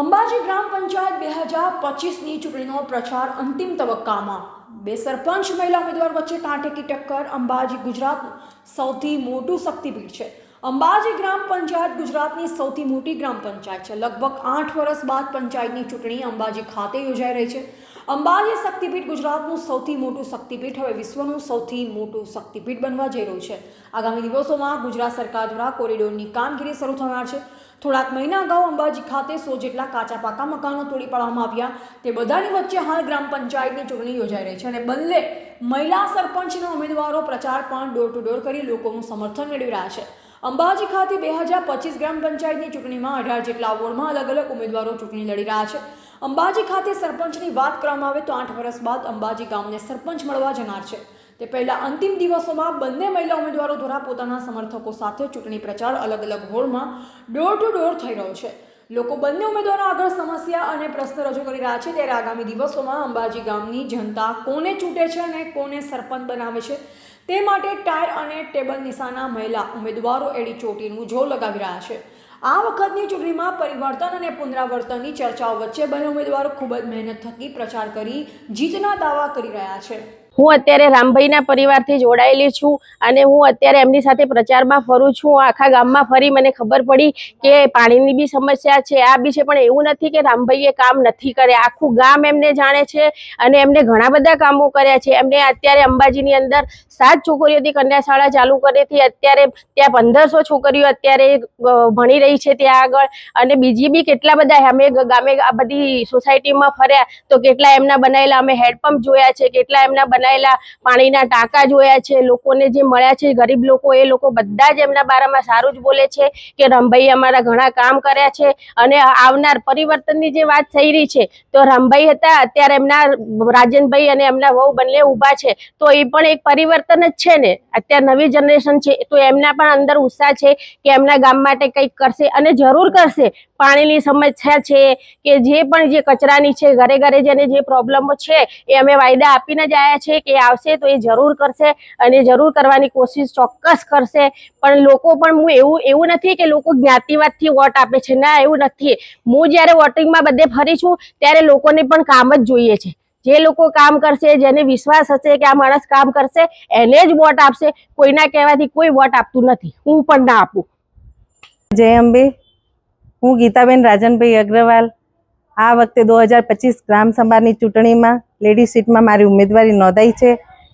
અંબાજી ગ્રામ પંચાયત બે હજાર પચીસની ચૂંટણીનો પ્રચાર અંતિમ તબક્કામાં. બે સરપંચ મહિલા ઉમેદવાર વચ્ચે કાંઠેકી ટક્કર, અંબાજી ગુજરાતનું સૌથી મોટું શક્તિપીઠ છે. અંબાજી ગ્રામ પંચાયત ગુજરાતની સૌથી મોટી ગ્રામ પંચાયત છે. લગભગ આઠ વર્ષ બાદ પંચાયતની ચૂંટણી અંબાજી ખાતે યોજાઈ રહી છે. અંબાજી શક્તિપીઠ ગુજરાતનું સૌથી મોટું શક્તિપીઠ, હવે વિશ્વનું સૌથી મોટું શક્તિપીઠ બનવા જઈ રહ્યું છે. આગામી દિવસોમાં ગુજરાત સરકાર દ્વારા કોરિડોરની કામગીરી શરૂ થનાર છે. થોડાક મહિના અગાઉ અંબાજી ખાતે સો જેટલા કાચા પાકા મકાનો તોડી પાડવામાં આવ્યા. તે બધાની વચ્ચે હાલ ગ્રામ પંચાયતની ચૂંટણી યોજાઈ રહી છે અને બંને મહિલા સરપંચના ઉમેદવારો પ્રચાર પણ ડોર ટુ ડોર કરી લોકોનું સમર્થન મેળવી રહ્યા છે. અંબાજી ખાતે બે હજાર પચીસ ગ્રામ પંચાયતની ચૂંટણીમાં અઢાર જેટલા વોર્ડમાં અલગ અલગ ઉમેદવારો ચૂંટણી લડી રહ્યા છે. અંબાજી ખાતે સરપંચની વાત કરવામાં આવે તો આઠ વર્ષ બાદ અંબાજી ગામને સરપંચ મળવા જનાર છે. તે પહેલા અંતિમ દિવસોમાં બંને મહિલા ઉમેદવારો દ્વારા પોતાના સમર્થકો સાથે ચૂંટણી પ્રચાર અલગ અલગ હોળમાં ડોર ટુ ડોર થઈ રહ્યો છે. લોકો બંને ઉમેદવારો આગળ સમસ્યા અને પ્રશ્ન રજૂ કરી રહ્યા છે ત્યારે આગામી દિવસોમાં અંબાજી ગામની જનતા કોને ચૂંટે છે અને કોને સરપંચ બનાવે છે તે માટે ટાયર અને ટેબલ નિશાના મહિલા ઉમેદવારો એડી ચોટીનું જો લગાવી રહ્યા છે. આ વખતની ચૂંટણીમાં પરિવર્તન અને પુનરાવર્તનની ચર્ચાઓ વચ્ચે બંને ઉમેદવારો ખૂબ જ મહેનત થકી પ્રચાર કરી જીતના દાવા કરી રહ્યા છે. હું અત્યારે રામભાઈના પરિવારથી જોડાયેલી છું અને હું અત્યારે એમની સાથે પ્રચારમાં ફરું છું. આખા ગામમાં ફરી મને ખબર પડી કે પાણીની બી સમસ્યા છે. આ બી છે, પણ એવું નથી કે રામભાઈએ કામ નથી કર્યા. આખું ગામ એમને જાણે છે અને એમને ઘણા બધા કામો કર્યા છે. એમને અત્યારે અંબાજીની અંદર સાત છોકરીઓથી કન્યાશાળા ચાલુ ચાલુ હતી. અત્યારે ત્યાં પંદરસો છોકરીઓ અત્યારે ભણી રહી છે ત્યાં આગળ. અને બીજી બી કેટલા બધા અમે ગામે આ બધી સોસાયટીમાં ફર્યા તો કેટલા એમના બનાવેલા અમે હેન્ડપંપ જોયા છે, કેટલા એમના બનાવેલા પાણીના ટાંકા જોયા છે, લોકોને જે મળ્યા છે, ગરીબ લોકો, એ લોકો બધા જ એમના બારામાં સારું જ બોલે છે કે રમભાઈ અમારા ઘણા કામ કર્યા છે અને આવનાર પરિવર્તનની જે વાત થઈ રહી છે, તો રમભાઈ હતા, અત્યારે એમના રાજનભાઈ અને એમના વહુ બંને ઊભા છે, તો એ પણ એક પરિવર્તન જ છે ને? અત્યારે નવી જનરેશન છે, તો એમના પણ અંદર ઉત્સાહ છે કે એમના ગામ માટે કંઈક કરશે અને જરૂર કરશે પાણીની સમસ્યા છે કે જે પણ જે કચરાની છે, ઘરે ઘરે જેને જે પ્રોબ્લેમો છે, એ અમે વાયદા આપીને જ આવ્યા છે કે આવશે તો એ જરૂર કરશે અને જરૂર કરવાની કોશિશ ચોક્કસ કરશે. પણ લોકો પણ હું એવું એવું નથી કે લોકો જ્ઞાતિવાદથી વોટ આપે છે. ના, એવું નથી. હું જ્યારે વોટિંગમાં બધે ફરી છું, ત્યારે લોકોને પણ કામ જ જોઈએ છે. જે લોકો કામ કરશે, જેને વિશ્વાસ હશે કે આ માણસ કામ કરશે, એને જ વોટ આપશે. કોઈના કહેવાથી કોઈ વોટ આપતું નથી. હું પણ ના આપું. જય અંબે. હું ગીતાબેન રાજનભાઈ અગ્રવાલ. આ વખતે દો હજાર પચીસ ગ્રામ સંભાળની ચૂંટણીમાં લેડી સીટમાં મારી ઉમેદવારી નોંધાઈ છે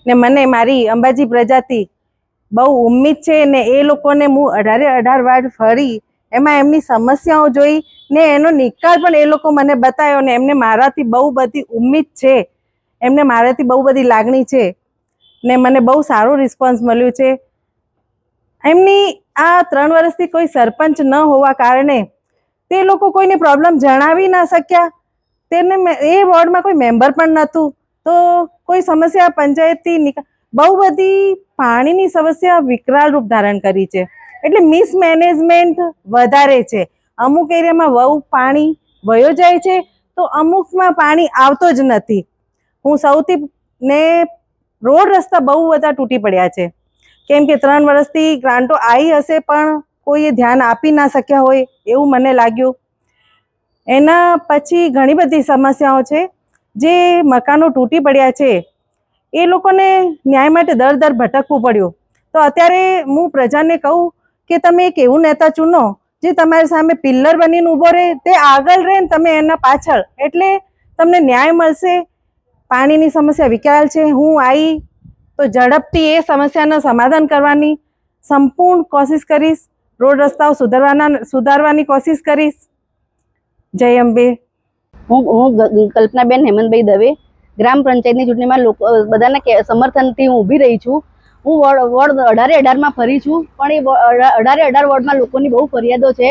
ને મને મારી અંબાજી પ્રજાતિ બહુ ઉમ્મીદ છે ને એ લોકોને હું અઢારે અઢાર વાર ફરી એમાં એમની સમસ્યાઓ જોઈ ને એનો નિકાલ પણ એ લોકો મને બતાવ્યો ને એમને મારાથી બહુ બધી ઉમ્મીદ છે. એમને મારાથી બહુ બધી લાગણી છે ને મને બહુ સારો રિસ્પોન્સ મળ્યું છે. એમની આ ત્રણ વર્ષથી કોઈ સરપંચ ન હોવા કારણે તે લોકો કોઈને પ્રોબ્લેમ જણાવી ના શક્યા. તેને એ વોર્ડમાં કોઈ મેમ્બર પણ નહોતું. તો કોઈ સમસ્યા પંચાયતથી બહુ બધી પાણીની સમસ્યા વિકરાળ રૂપ ધારણ કરી છે. એટલે મિસમેનેજમેન્ટ વધારે છે. અમુક એરિયામાં બહુ પાણી વયો જાય છે, તો અમુકમાં પાણી આવતો જ નથી. હું સૌથી ને રોડ રસ્તા બહુ બધા તૂટી પડ્યા છે. કેમ કે ત્રણ વર્ષથી ગ્રાન્ટો આવી હશે પણ કોઈએ ધ્યાન આપી ના શક્યા હોય એવું મને લાગ્યું. એના પછી ઘણી બધી સમસ્યાઓ છે જે મકાનો તૂટી પડ્યા છે. એ લોકોને ન્યાય માટે દર દર ભટકવું પડ્યું. તો અત્યારે હું પ્રજાને કહું કે તમે એક એવું નેતા ચૂનો જે તમારી સામે પિલ્લર બનીને ઊભો રહે, તે આગળ રહે ને તમે એના પાછળ. એટલે તમને ન્યાય મળશે. પાણીની સમસ્યા વિકરાલ છે. હું આવી તો ઝડપથી એ સમસ્યાનું સમાધાન કરવાની સંપૂર્ણ કોશિશ કરીશ. રોડ રસ્તાઓ સુધારવાના સુધારવાની કોશિશ કરીશ. જય અંબે. હું હું કલ્પનાબેન હેમંતભાઈ દવે. ગ્રામ પંચાયતની ચૂંટણીમાં લોકો બધાના સમર્થનથી હું ઊભી રહી છું. હું વોર્ડ વોર્ડ અઢારે અઢારમાં ફરી છું, પણ એ અઢારે અઢાર વોર્ડમાં લોકોની બહુ ફરિયાદો છે.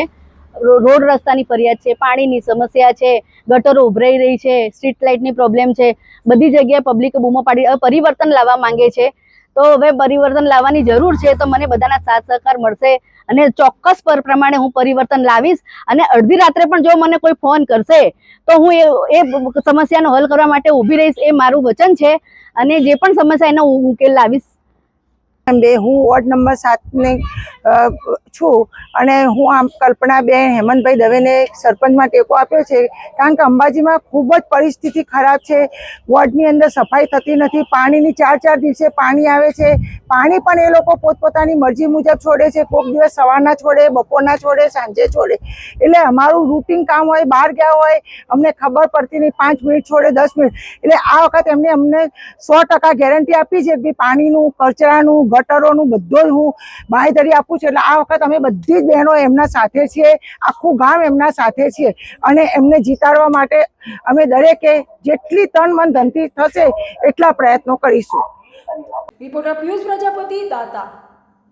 રોડ રસ્તાની ફરિયાદ છે, પાણીની સમસ્યા છે, ગટરો ઉભરાઈ રહી છે, સ્ટ્રીટ લાઇટની પ્રોબ્લેમ છે, બધી જગ્યાએ પબ્લિક બૂમો પાડી પરિવર્તન લાવવા માંગે છે. તો હવે પરિવર્તન લાવવાની જરૂર છે, તો મને બધાના સાથ સહકાર મળશે. અને ચોક્કસ પર પ્રમાણે હું પરિવર્તન લાવીશ અને અડધી રાત્રે પણ જો મને કોઈ ફોન કરશે, તો હું એ એ સમસ્યાનો હલ કરવા માટે ઊભી રહીશ, એ મારું વચન છે. અને જે પણ સમસ્યા એનો હું ઉકેલ લાવીશ બે, હું વોર્ડ નંબર સાતની છું. અને હું આમ કલ્પનાબેન હેમંતભાઈ દવેને સરપંચમાં ટેકો આપ્યો છે. કારણ કે અંબાજીમાં ખૂબ જ પરિસ્થિતિ ખરાબ છે. વોર્ડની અંદર સફાઈ થતી નથી. પાણીની ચાર ચાર દિવસે પાણી આવે છે. પાણી પણ એ લોકો પોતપોતાની મરજી મુજબ છોડે છે. કોઈક દિવસ સવારના છોડે, બપોરના છોડે, સાંજે છોડે. એટલે અમારું રૂટિન કામ હોય, બહાર ગયા હોય, અમને ખબર પડતી નહીં. પાંચ મિનિટ છોડે, દસ મિનિટ. એટલે આ વખત એમને અમને સો ગેરંટી આપી છે કે પાણીનું, કચરાનું ગટરોનું બધું જ હું બાંયધરી આપું છું. એટલે આ વખત અમે બધી જ બહેનો એમના સાથે છીએ. આખું ગામ એમના સાથે છીએ. અને એમને જીતાડવા માટે અમે દરેકે જેટલી તન મન ધનથી થશે એટલા પ્રયત્નો કરીશું. રિપોર્ટર પિયુષ પ્રજાપતિ, દાતા.